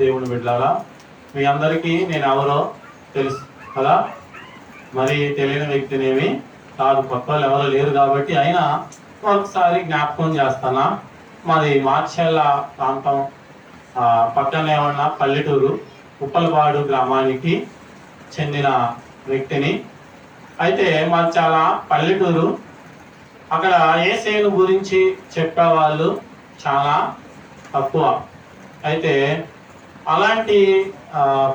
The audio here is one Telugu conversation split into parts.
దేవుని బిడ్డారా మీ అందరికీ నేను ఎవరో తెలుసు కదా? మరి తెలియని వ్యక్తినేమి కాదు. కొత్త వాళ్ళు ఎవరు లేరు కాబట్టి అయినా ఒకసారి జ్ఞాపకం చేస్తానా? మాది మార్చెల్ల ప్రాంతం పక్కనే ఉన్న పల్లెటూరు ఉప్పలపాడు గ్రామానికి చెందిన వ్యక్తిని. అయితే మాది చాలా పల్లెటూరు అక్కడ ఏసేను గురించి చెప్పేవాళ్ళు చాలా తక్కువ. అయితే అలాంటి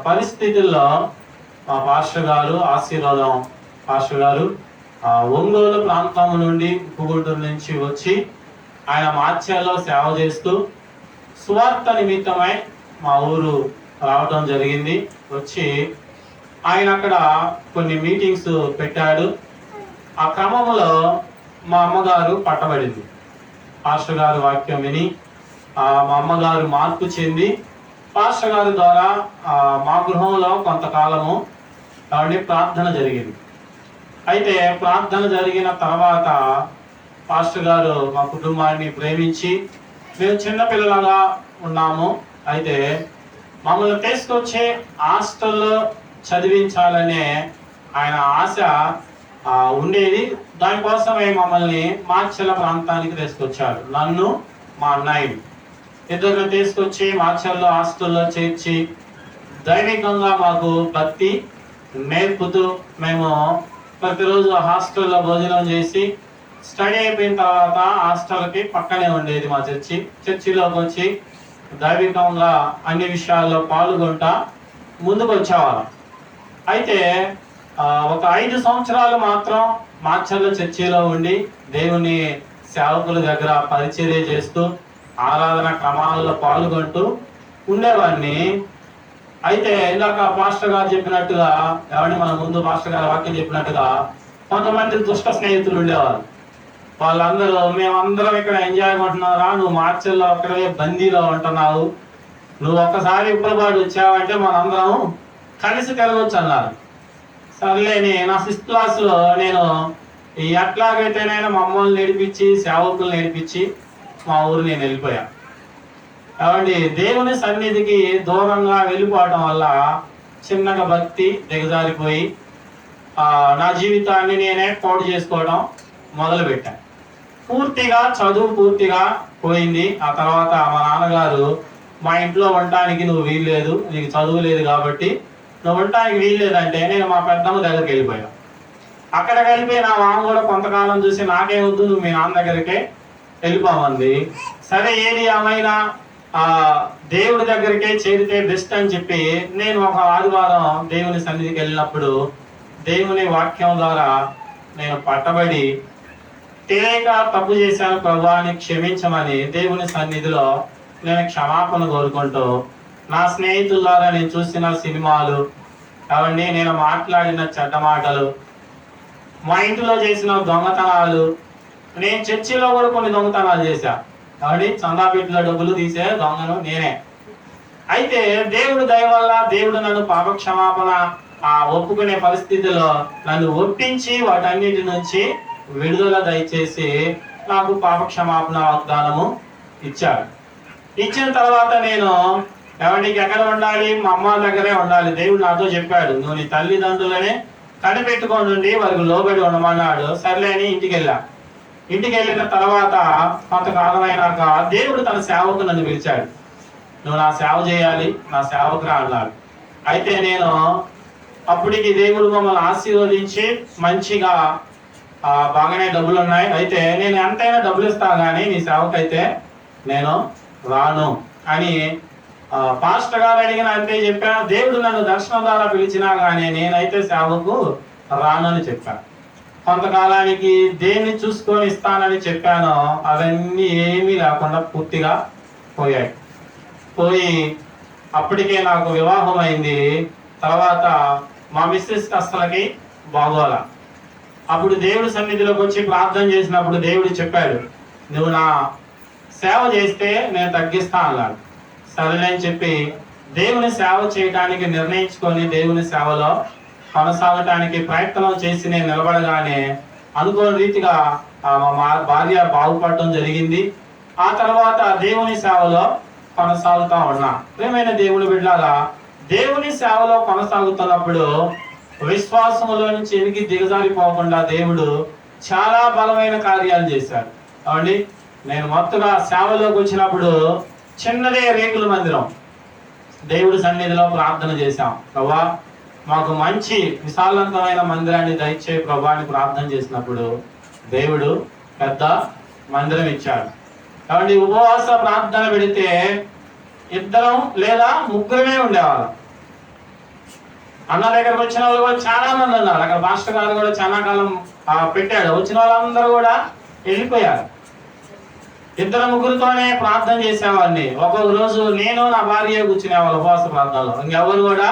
పరిస్థితుల్లో మా పాస్టర్ గారు ఆశీర్వాదం పాస్టర్ గారు ఒంగోలు ప్రాంతం నుండి ఉప్పుగుంటూరు నుంచి వచ్చి ఆయన మార్చాల్లో సేవ చేస్తూ సువార్త నిమిత్తమై మా ఊరు రావటం జరిగింది. వచ్చి ఆయన అక్కడ కొన్ని మీటింగ్స్ పెట్టాడు. ఆ క్రమంలో మా అమ్మగారు పట్టబడింది. పాస్టర్ గారు వాక్యం విని మా అమ్మగారు మార్పు చెంది పాస్టర్ గారి ద్వారా మా గృహంలో కొంతకాలము కాబట్టి ప్రార్థన జరిగింది. అయితే ప్రార్థన జరిగిన తర్వాత పాస్టర్ గారు మా కుటుంబాన్ని ప్రేమించి మేము చిన్నపిల్లలుగా ఉన్నాము. అయితే మమ్మల్ని తీసుకొచ్చి హాస్టల్లో చదివించాలనే ఆయన ఆశ ఉండేది. దానికోసమే మమ్మల్ని మార్చల ప్రాంతానికి తీసుకొచ్చారు. నన్ను మా అన్నయ్యని. ఇద్దరు తీసుకొచ్చి మార్చెల్లో హాస్టల్లో చేర్చి దైవికంగా మాకు భక్తి నేర్పుతూ మేము ప్రతిరోజు హాస్టల్లో భోజనం చేసి స్టడీ అయిపోయిన తర్వాత హాస్టల్కి పక్కనే ఉండేది మా చర్చి. చర్చిలోకి వచ్చి దైవికంగా అన్ని విషయాల్లో పాల్గొంటా ముందుకు వచ్చేవాళ్ళం అయితే ఒక ఐదు సంవత్సరాలు మాత్రం మార్చర్ల చర్చిలో ఉండి దేవుని సేవకుల దగ్గర పరిచర్య చేస్తూ ఆరాధన క్రమాలలో పాల్గొంటూ ఉండేవాడిని. అయితే ఇందాక పాస్టర్ గారు చెప్పినట్టుగా ఎవరిని మన ముందు పాస్టర్ గారు వాక్యం చెప్పినట్టుగా కొంతమంది దుష్ట స్నేహితులు ఉండేవారు. వాళ్ళందరూ మేమందరం ఇక్కడ ఎంజాయ్ కొంటున్నారా నువ్వు మార్చిల్లో ఒక్కడే బందీలో ఉంటున్నావు. నువ్వు ఒక్కసారి ఇప్పటిపాటు వచ్చావంటే మనందరం కలిసి కలవచ్చు అన్నారు. సర్లేని నా సిక్స్త్ క్లాస్లో నేను ఎట్లాగైతేనైనా మమ్మల్ని నేర్పించి సేవకులు నేర్పించి మా ఊరు నేను వెళ్ళిపోయా. కాబట్టి దేవుని సన్నిధికి దూరంగా వెళ్ళిపోవటం వల్ల చిన్నగా భక్తి దిగజారిపోయి నా జీవితాన్ని నేనే పోటు చేసుకోవడం మొదలుపెట్టాను పూర్తిగా చదువు పూర్తిగా పోయింది. ఆ తర్వాత మా నాన్నగారు మా ఇంట్లో ఉండటానికి నువ్వు వీల్లేదు నీకు చదువు లేదు కాబట్టి నువ్వు ఉండటానికి వీల్లేదంటే నేను మా పెద్దమ్మ దగ్గరికి వెళ్ళిపోయాను అక్కడ వెళ్ళిపోయి నా మామ కూడా కొంతకాలం చూసి నాకే వద్దు నువ్వు మీ నాన్న దగ్గరికే వెళ్ళిపోమంది సరే ఏది ఏమైనా ఆ దేవుడి దగ్గరికే చేరితే బెస్ట్ అని చెప్పి నేను ఒక ఆదివారం దేవుని సన్నిధికి వెళ్ళినప్పుడు దేవుని వాక్యం ద్వారా నేను పట్టబడి తెలియక తప్పు చేశాను ప్రభాని క్షమించమని దేవుని సన్నిధిలో నేను క్షమాపణ కోరుకుంటూ నా స్నేహితుల ద్వారా నేను చూసిన సినిమాలు అవన్నీ నేను మాట్లాడిన చెడ్డ మాటలు మా ఇంటిలో చేసిన దొంగతనాలు నేను చర్చిలో కూడా కొన్ని దొంగతనాలు చేశా. కాబట్టి చందాపేటలో డబ్బులు తీసే దొంగను నేనే. అయితే దేవుడు దయ వల్ల దేవుడు నన్ను పాప క్షమాపణ ఆ ఒప్పుకునే పరిస్థితిలో నన్ను ఒప్పించి వాటన్నిటి నుంచి విడుదల దయచేసి నాకు పాప క్షమాపణ వాగ్దానము ఇచ్చాడు. ఇచ్చిన తర్వాత నేను ఎవరికి ఎక్కడ ఉండాలి మా అమ్మ దగ్గరే ఉండాలి. దేవుడు నాతో చెప్పాడు నువ్వు నీ తల్లిదండ్రులనే కనిపెట్టుకొని ఉండి వారికి లోబడి ఉండమన్నాడు. సర్లే అని ఇంటికి వెళ్ళా. ఇంటికి వెళ్ళిన తర్వాత కొంతకాలం అయినాక దేవుడు తన సేవకు నన్ను పిలిచాడు. నువ్వు నా సేవ చేయాలి నా సేవకు అన్నాడు. అయితే నేను అప్పటికి దేవుడు మమ్మల్ని ఆశీర్వదించి మంచిగా బాగానే డబ్బులు ఉన్నాయి అయితే నేను ఎంతైనా డబ్బులు ఇస్తా కానీ నీ సేవకైతే నేను రాను అని పాస్టర్ గారు అడిగిన అంతే చెప్పాను. దేవుడు నన్ను దర్శనం ద్వారా పిలిచినా కానీ నేనైతే సేవకు రాను అని చెప్పాను. కొంతకాలానికి దేన్ని చూసుకొని ఇస్తానని చెప్పానో అవన్నీ ఏమీ లేకుండా పూర్తిగా పోయాయి. పోయి అప్పటికే నాకు వివాహం అయింది తర్వాత మా మిస్సెస్ అస్సలకి బాగోలా. అప్పుడు దేవుడి సన్నిధిలోకి వచ్చి ప్రార్థన చేసినప్పుడు దేవుడు చెప్పాడు నువ్వు నా సేవ చేస్తే నేను తగ్గిస్తా అన్నాడు. సరేనని అని చెప్పి దేవుని సేవ చేయడానికి నిర్ణయించుకొని దేవుని సేవలో కొనసాగటానికి ప్రయత్నం చేసి నేను నిలబడగానే అనుకోని రీతిగా ఆ మా భార్య బాగుపడటం జరిగింది. ఆ తర్వాత దేవుని సేవలో కొనసాగుతా ఉన్నా. ప్రేమైన దేవుని బిడ్డలాగా దేవుని సేవలో కొనసాగుతున్నప్పుడు విశ్వాసములో నుంచి ఎనికి దిగజారిపోకుండా దేవుడు చాలా బలమైన కార్యాలు చేశాడు. అవండి నేను మొత్తగా సేవలోకి వచ్చినప్పుడు చిన్నదే రేకుల మందిరం. దేవుడి సన్నిధిలో ప్రార్థన చేశాం. ప్రభా మాకు మంచి విశాలవంతమైన మందిరాన్ని దయచే ప్రభాని ప్రార్థన చేసినప్పుడు దేవుడు పెద్ద మందిరం ఇచ్చాడు. కాబట్టి ఉపవాస ప్రార్థన పెడితే ఇద్దరం లేదా ముగ్గురమే ఉండేవాళ్ళం. అన్న దగ్గరకు వచ్చిన వాళ్ళు కూడా చాలా మంది ఉన్నారు. అక్కడ మాస్టర్ గారు కూడా చాలా కాలం పెట్టాడు. వచ్చిన వాళ్ళందరూ కూడా వెళ్ళిపోయారు. ఇద్దరు ముగ్గురితోనే ప్రార్థన చేసేవాడిని. ఒక్కొక్క రోజు నేను నా భార్య కూర్చునేవాళ్ళు ఉపవాస ప్రార్థనలో. ఇంకెవరు కూడా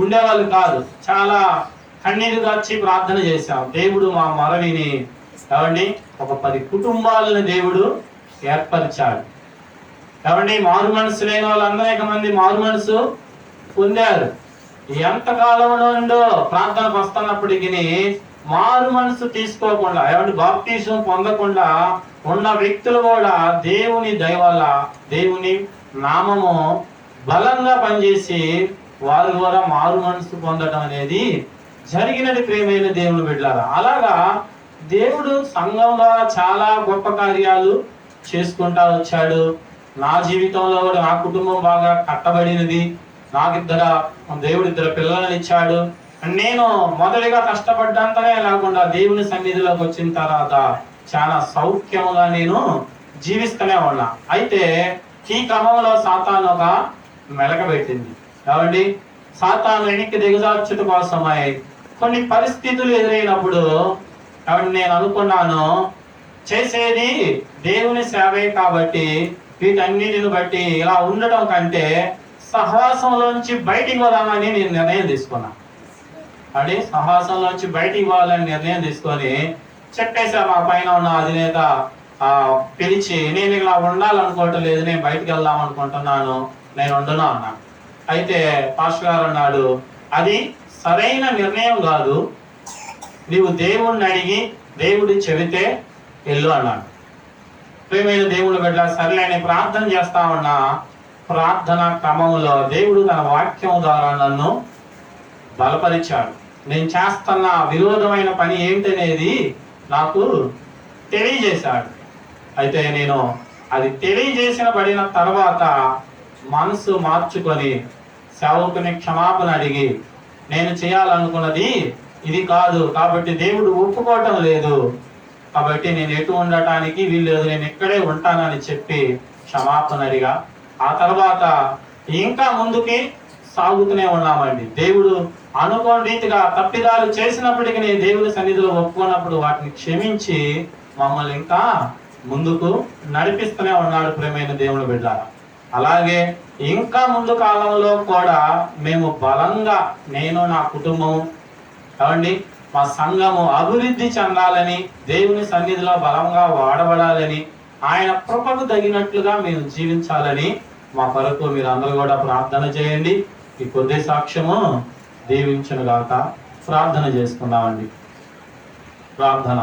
ఉండేవాళ్ళు కాదు. చాలా కన్నీరు దాచి ప్రార్థన చేశాం. దేవుడు మా మరవిని ఏమండి? ఒక పది కుటుంబాలను దేవుడు ఏర్పరిచాడు. కాబట్టి మారు మనసు లేని వాళ్ళు అనేక మంది మారు మనసు పొందారు. ఎంత కాలంలో నుండో ప్రార్థనకు వస్తున్నప్పటికీ మారు మనసు తీసుకోకుండా ఏమంటే బాప్తీసం పొందకుండా ఉన్న వ్యక్తులు కూడా దేవుని దయ వల్ల దేవుని నామము బలంగా పనిచేసి వారి ద్వారా మారు మనసు పొందడం అనేది జరిగినది ప్రేమైన దేవుని బిడ్డారా. అలాగా దేవుడు సంఘంలో చాలా గొప్ప కార్యాలు చేసుకుంటా వచ్చాడు. నా జీవితంలో కూడా నా కుటుంబం బాగా కట్టబడినది. నాకు ఇద్దర దేవుడు ఇద్దరు పిల్లలను ఇచ్చాడు. నేను మొదటిగా కష్టపడ్డంతనే లేకుండా దేవుని సన్నిధిలోకి వచ్చిన తర్వాత చాలా సౌఖ్యముగా నేను జీవిస్తూనే ఉన్నా. అయితే ఈ క్రమంలో సాతాను ఒక మెలకబెట్టింది కాబట్టి సాతాను వెనక్కి దిగజార్చుట కోసమై కొన్ని పరిస్థితులు ఎదురైనప్పుడు కాబట్టి నేను అనుకున్నాను చేసేది దేవుని సేవే కాబట్టి వీటన్నిటిని బట్టి ఇలా ఉండటం కంటే సహవాసంలోంచి బయటికి వదామని నేను నిర్ణయం తీసుకున్నా. అంటే సహవాసంలోంచి బయటికి పోవాలని నిర్ణయం తీసుకొని చెప్పేశా మా పైన ఉన్న అధినేత పిలిచి నేను ఇలా ఉండాలనుకోవటం లేదు నేను బయటికి వెళ్దాం అనుకుంటున్నాను నేను ఉండను అన్నా అయితే పాస్టర్ గారు అన్నాడు అది సరైన నిర్ణయం కాదు. నీవు దేవుణ్ణి అడిగి దేవుడు చెబితే వెళ్ళు అన్నాడు. ప్రేమైన దేవుడు బిడ్డ సరే అని ప్రార్థన చేస్తా ఉన్నా ప్రార్థన క్రమంలో దేవుడు తన వాక్యం ద్వారా నన్ను బలపరిచాడు. నేను చేస్తున్న విరోధమైన పని ఏంటనేది నాకు తెలియజేశాడు. అయితే నేను అది తెలియజేసిన పడిన తర్వాత మనసు మార్చుకొని సేవకుని క్షమాపణ అడిగి నేను చేయాలనుకున్నది ఇది కాదు కాబట్టి దేవుడు ఒప్పుకోవటం లేదు. కాబట్టి నేను ఎటు ఉండటానికి వీల్లేదు నేను ఇక్కడే ఉంటానని చెప్పి క్షమాపణ అడిగా. ఆ తర్వాత ఇంకా ముందుకి సాగుతూనే ఉన్నామండి. దేవుడు అనుకోని రీతిగా తప్పిదాలు చేసినప్పటికీ నేను దేవుడి సన్నిధిలో ఒప్పుకున్నప్పుడు వాటిని క్షమించి మమ్మల్ని ఇంకా ముందుకు నడిపిస్తూనే ఉన్నాడు ప్రేమైన దేవుని బిడ్డ అలాగే ఇంకా ముందు కాలంలో కూడా మేము బలంగా నేను నా కుటుంబం కావండి మా సంఘము అభివృద్ధి చెందాలని దేవుని సన్నిధిలో బలంగా వాడబడాలని ఆయన కృపకు తగినట్లుగా మేము జీవించాలని మా కొరకు మీరు అందరూ కూడా ప్రార్థన చేయండి. ఈ కొద్ది సాక్ష్యము దీవించను గాక ప్రార్థన చేసుకుందామండి. ప్రార్థన.